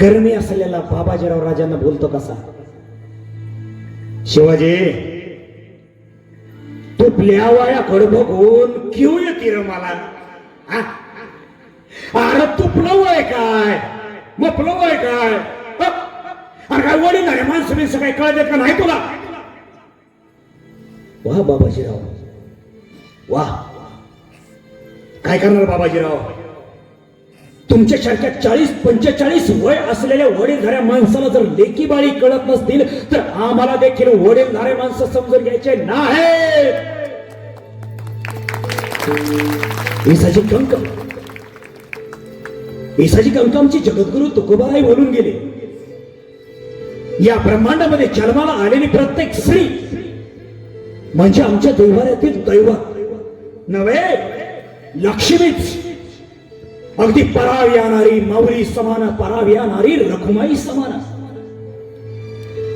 गरमी असलेला बाबाजीराव राजांना बोलतो कसा? शिवाजी तुपल्या वयाकडे बघून किव येते रे मला अरे तुपलं वय काय? मपलं वय काय? अरे काय वडील अरे माणसं बिनसं काही कळत का? नाही तुला? वा बाबाजीराव. वा. काय करणार बाबाजीराव? तुमच्यासारख्या चाळीस पंचेचाळीस वय असलेल्या वडीलधाऱ्या माणसाला जर लेकी बाळी कळत नसतील तर आम्हाला देखील वडीलधारे माणसं समजून घ्यायचे नाही ईसाजी कंक ईसाजी कंकमची जगद्गुरु तुकोबाराई बोलून गेले. या ब्रह्मांडामध्ये जन्माला आलेली प्रत्येक स्त्री म्हणजे आमच्या दैवाऱ्यातील दैवत. नव्हे? लक्ष्मीच. अगदी परावी येणारी माऊली समान परावी येणारी रखुमाई समान.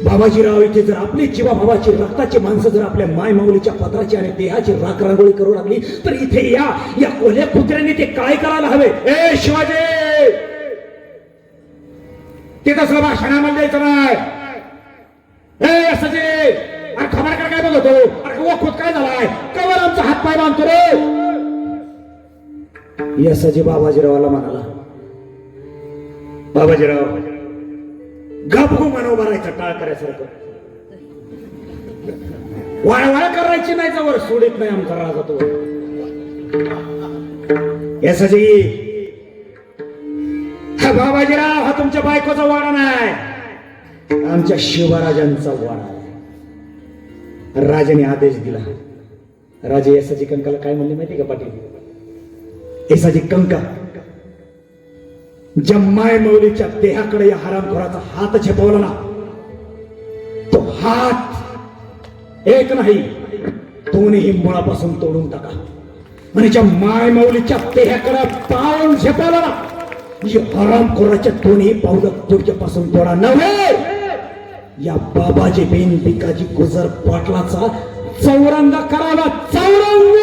बाबाजीराव इथे जर आपली जीवा भावाची रक्ताची माणसं जर आपल्या माय माऊलीच्या पत्राची आणि देहाची राख रांगोळी करू लागली तर इथे या या कोल्या कुत्र्यांनी ते काय करायला हवे? ए शिवाजी! ते तसलं भाषण आम्हाला द्यायचं नाही. ए असं अरे खबर काय बोलतो अरे ओ खुद काय झालाय? कवर आमचा हात पाय बांधतो रे. यसाजी बाबाजीरावाला म्हणाला बाबाजीराव गप मन उभा टाळ करायसारखं वाळवाळ करायची नाही जवळ सोडित नाही आमचा राजा तो. यसाजी हा बाबाजीराव हा तुमच्या बायकोचा वाडा नाही. आमच्या शिवराजांचा वाडा राजाने आदेश दिला. राजे यसाची कंकाला काय म्हणले माहिती का पाटील? यसाची कंका ज्या माय मौलीच्या देहाकडे या हरामखोराचा हात झेपवला ना तो हात एक नाही दोन्ही मुळापासून तोडून टाका. आणि ज्या माय मौलीच्या देहाकडे पाऊल झेपवला ना ही हरामखोराच्या दोन्ही पावलं तुझ्यापासून तोडा. नव्हे! या बाबाजी बेन भिकाजी गुजर पाटलाचा चौरंगा करावा चौरंग!